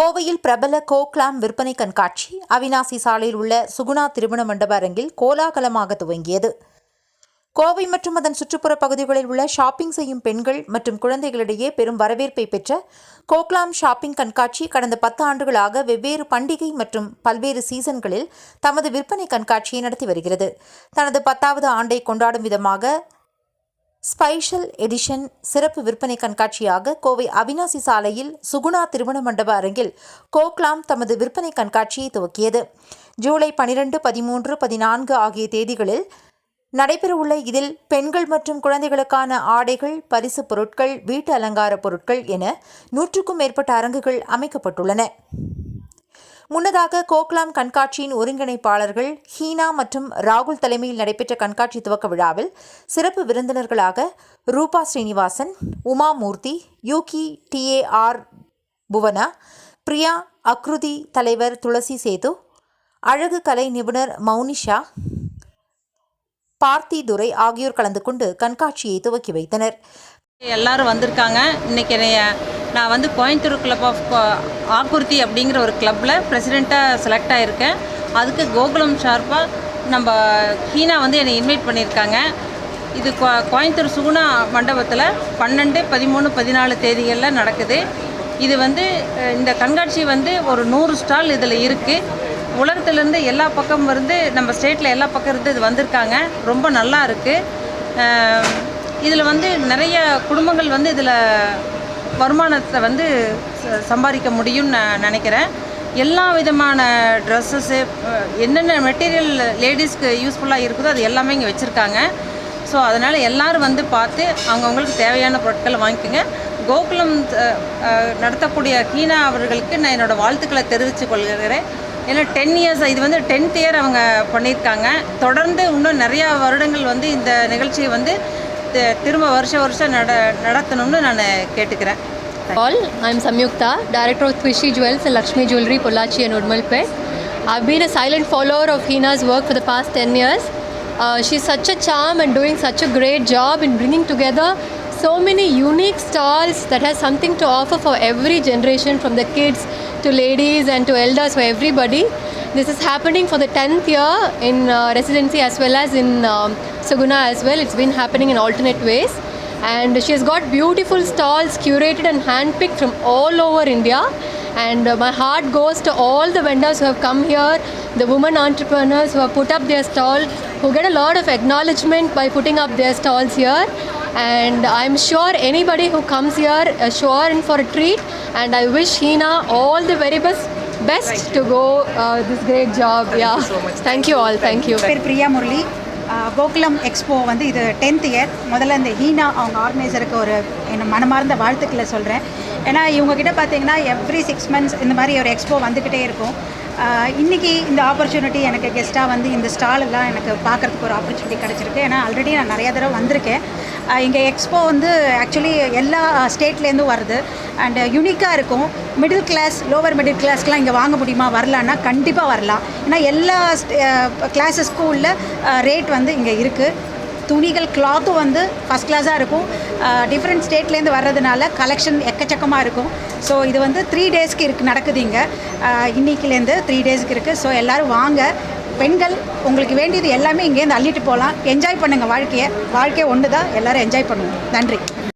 கோவையில் பிரபல கோக்லாம் விற்பனை கண்காட்சி அவினாசி சாலையில் உள்ள சுகுணா திருமண மண்டப அரங்கில் கோலாகலமாக துவங்கியது. கோவை மற்றும் அதன் சுற்றுப்புற பகுதிகளில் உள்ள ஷாப்பிங் செய்யும் பெண்கள் மற்றும் குழந்தைகளிடையே பெரும் வரவேற்பை பெற்ற கோக்லாம் ஷாப்பிங் கண்காட்சி கடந்த பத்து ஆண்டுகளாக வெவ்வேறு பண்டிகை மற்றும் பல்வேறு சீசன்களில் தமது விற்பனை கண்காட்சியை நடத்தி வருகிறது. தனது பத்தாவது ஆண்டை கொண்டாடும் விதமாக ஸ்பைஷல் எடிஷன் சிறப்பு விற்பனை கண்காட்சியாக கோவை அவினாசி சாலையில் சுகுணா திருமண மண்டப அரங்கில் கோக்லாம் தமது விற்பனை கண்காட்சியை துவக்கியது. ஜூலை பனிரெண்டு பதிமூன்று பதினான்கு ஆகிய தேதிகளில் நடைபெறவுள்ள இதில் பெண்கள் மற்றும் குழந்தைகளுக்கான ஆடைகள் பரிசு பொருட்கள் வீட்டு அலங்கார பொருட்கள் என நூற்றுக்கும் மேற்பட்ட அரங்குகள் அமைக்கப்பட்டுள்ளன. முன்னதாக கோக்லாம் கண்காட்சியின் ஒருங்கிணைப்பாளர்கள் ஹீனா மற்றும் ராகுல் தலைமையில் நடைபெற்ற கண்காட்சி துவக்க விழாவில் சிறப்பு விருந்தினர்களாக ரூபா ஸ்ரீனிவாசன் உமா மூர்த்தி யூகி டிஏஆர் புவனா பிரியா அக்ருதி தலைவர் துளசி சேது அழகு கலை நிபுணர் மௌனிஷா பார்த்தி துரை ஆகியோர் கலந்து கொண்டு கண்காட்சியை துவக்கி வைத்தனர். எல்லாரும் வந்திருக்காங்க. இன்றைக்கி நான் வந்து கோயம்புத்தூர் கிளப் ஆஃப் ஆக்குர்த்தி அப்படிங்கிற ஒரு கிளப்பில் ப்ரெசிடெண்ட்டாக செலக்ட் ஆகியிருக்கேன் அதுக்கு கோகுலம் ஷார்ப்பாக நம்ம ஹீனா வந்து என்னை இன்வைட் பண்ணியிருக்காங்க. இது கோ கோயம்புத்தூர் சுகுணா மண்டபத்தில் பன்னெண்டு பதிமூணு பதினாலு தேதிகளில் நடக்குது. இது வந்து இந்த கண்காட்சி வந்து ஒரு நூறு ஸ்டால் இதில் இருக்குது உலகத்துலேருந்து எல்லா பக்கம் இருந்து நம்ம ஸ்டேட்டில் எல்லா பக்கம் இருந்து இது வந்திருக்காங்க. ரொம்ப நல்லா இருக்குது இதில் வந்து நிறைய குடும்பங்கள் வந்து இதில் வருமானத்தை வந்து ச- சம்பாதிக்க முடியும்னு நான் நினைக்கிறேன். எல்லா விதமான ட்ரெஸ்ஸஸ்ஸு என்னென்ன மெட்டீரியல் லேடிஸ்க்கு யூஸ்ஃபுல்லாக இருக்குதோ அது எல்லாமே இங்கே வச்சுருக்காங்க. ஸோ அதனால் எல்லாரும் வந்து பார்த்து அவங்கவுங்களுக்கு தேவையான பொருட்களை வாங்கிக்கோங்க. கோகுலம் நடத்தக்கூடிய கீனா அவர்களுக்கு நான் என்னோடய வாழ்த்துக்களை தெரிவித்துக் கொள்கிறேன். ஏன்னா டென் இயர்ஸ் இது வந்து டென்த் இயர் அவங்க பண்ணியிருக்காங்க. தொடர்ந்து இன்னும் நிறையா வருடங்கள் வந்து இந்த நிகழ்ச்சியை வந்து திரும்ப வருஷ வருஷம் நட நடத்தணும்னு நான் கேட்டுக்கிறேன் all. I'm Samyukta, director of Twishi Jewels and Lakshmi Jewelry, Pollachi and Udmalpet. I've been a silent follower of Hina's work for the past 10 years. Uh, she's such a charm and doing such a great job in bringing together so many unique stalls that has something to offer for every generation from the kids to ladies and to elders for everybody. This is happening for the 10th year in uh, residency as well as in um, Suguna as well. It's been happening in alternate ways and she has got beautiful stalls curated and handpicked from all over India. And uh, my heart goes to all the vendors who have come here, the women entrepreneurs who have put up their stall, who get a lot of acknowledgement by putting up their stalls here. And I'm sure anybody who comes here is sure in for a treat. And I wish Hina all the very best, best to go uh, this great job. Yeah. Thank you all. Thank you. பேர் Priya Murali Gokulam expo வந்து இது tenth year முதல்ல இந்த ஹீனா அவங்க ஆர்கனைசருக்கு ஒரு என்ன மனமார்ந்த வாழ்த்துக்களை சொல்கிறேன் ஏன்னா இவங்ககிட்ட பார்த்தீங்கன்னா எவ்ரி சிக்ஸ் மந்த்ஸ் இந்த மாதிரி ஒரு எக்ஸ்போ வந்துக்கிட்டே இருக்கும் இன்றைக்கி இந்த ஆப்பர்ச்சுனிட்டி எனக்கு கெஸ்ட்டாக வந்து இந்த ஸ்டாலெல்லாம் எனக்கு பார்க்குறதுக்கு ஒரு ஆப்பர்ச்சுனிட்டி கிடச்சிருக்கு. ஏன்னா ஆல்ரெடி நான் நிறையா தடவை வந்திருக்கேன். இங்கே எக்ஸ்போ வந்து ஆக்சுவலி எல்லா ஸ்டேட்லேருந்தும் வருது. அண்டு யூனிக்காக இருக்கும். மிடில் கிளாஸ் லோவர் மிடில் கிளாஸ்க்கெலாம் இங்கே வாங்க முடியுமா? வரலான்னா கண்டிப்பாக வரலாம். ஏன்னா எல்லா கிளாஸஸ்க்கும் உள்ள ரேட் வந்து இங்கே இருக்குது துணிகள் கிளாத்தும் வந்து ஃபஸ்ட் கிளாஸாக இருக்கும். டிஃப்ரெண்ட் ஸ்டேட்லேருந்து வர்றதுனால கலெக்ஷன் எக்கச்சக்கமாக இருக்கும். ஸோ இது வந்து த்ரீ டேஸ்க்கு இருக்கு நடக்குது இங்கே. இன்னைக்குலேருந்து த்ரீ டேஸ்க்கு இருக்குது ஸோ எல்லோரும் வாங்க. பெண்கள் உங்களுக்கு வேண்டியது எல்லாமே இங்கேருந்து அள்ளிட்டு போகலாம் என்ஜாய் பண்ணுங்கள் வாழ்க்கையை. வாழ்க்கை ஒன்று தான் எல்லோரும் என்ஜாய் பண்ணுவோம் நன்றி.